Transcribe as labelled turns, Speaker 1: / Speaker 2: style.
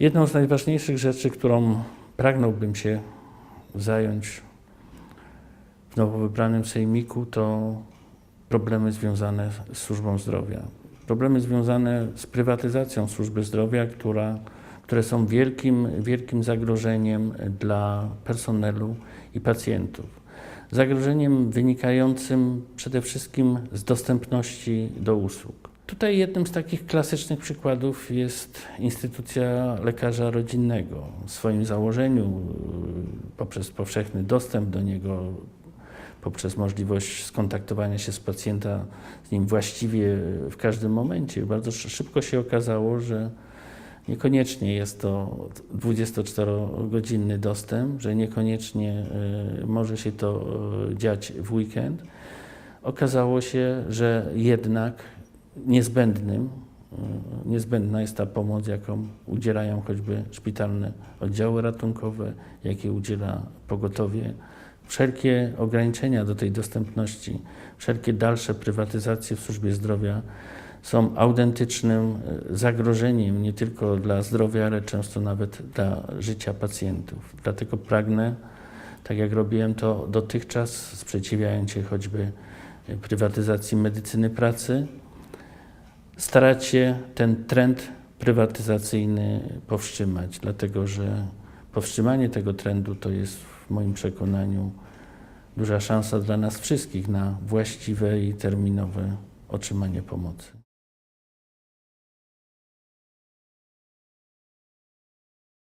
Speaker 1: Jedną z najważniejszych rzeczy, którą pragnąłbym się zająć w nowo wybranym sejmiku, to problemy związane z służbą zdrowia. Problemy związane z prywatyzacją służby zdrowia, która, które są wielkim, wielkim zagrożeniem dla personelu i pacjentów. Zagrożeniem wynikającym przede wszystkim z dostępności do usług. Tutaj jednym z takich klasycznych przykładów jest instytucja lekarza rodzinnego. W swoim założeniu, y, poprzez powszechny dostęp do niego, poprzez możliwość skontaktowania się z pacjenta z nim właściwie w każdym momencie, bardzo szy- szybko się okazało, że niekoniecznie jest to 24-godzinny dostęp, że niekoniecznie y, może się to y, dziać w weekend. Okazało się, że jednak niezbędnym, y, niezbędna jest ta pomoc, jaką udzielają choćby szpitalne oddziały ratunkowe, jakie udziela pogotowie. Wszelkie ograniczenia do tej dostępności, wszelkie dalsze prywatyzacje w służbie zdrowia są autentycznym y, zagrożeniem nie tylko dla zdrowia, ale często nawet dla życia pacjentów. Dlatego pragnę, tak jak robiłem to dotychczas, sprzeciwiając się choćby y, prywatyzacji medycyny pracy, starać się ten trend prywatyzacyjny powstrzymać, dlatego że powstrzymanie tego trendu to jest w moim przekonaniu duża szansa dla nas wszystkich na właściwe i terminowe otrzymanie pomocy.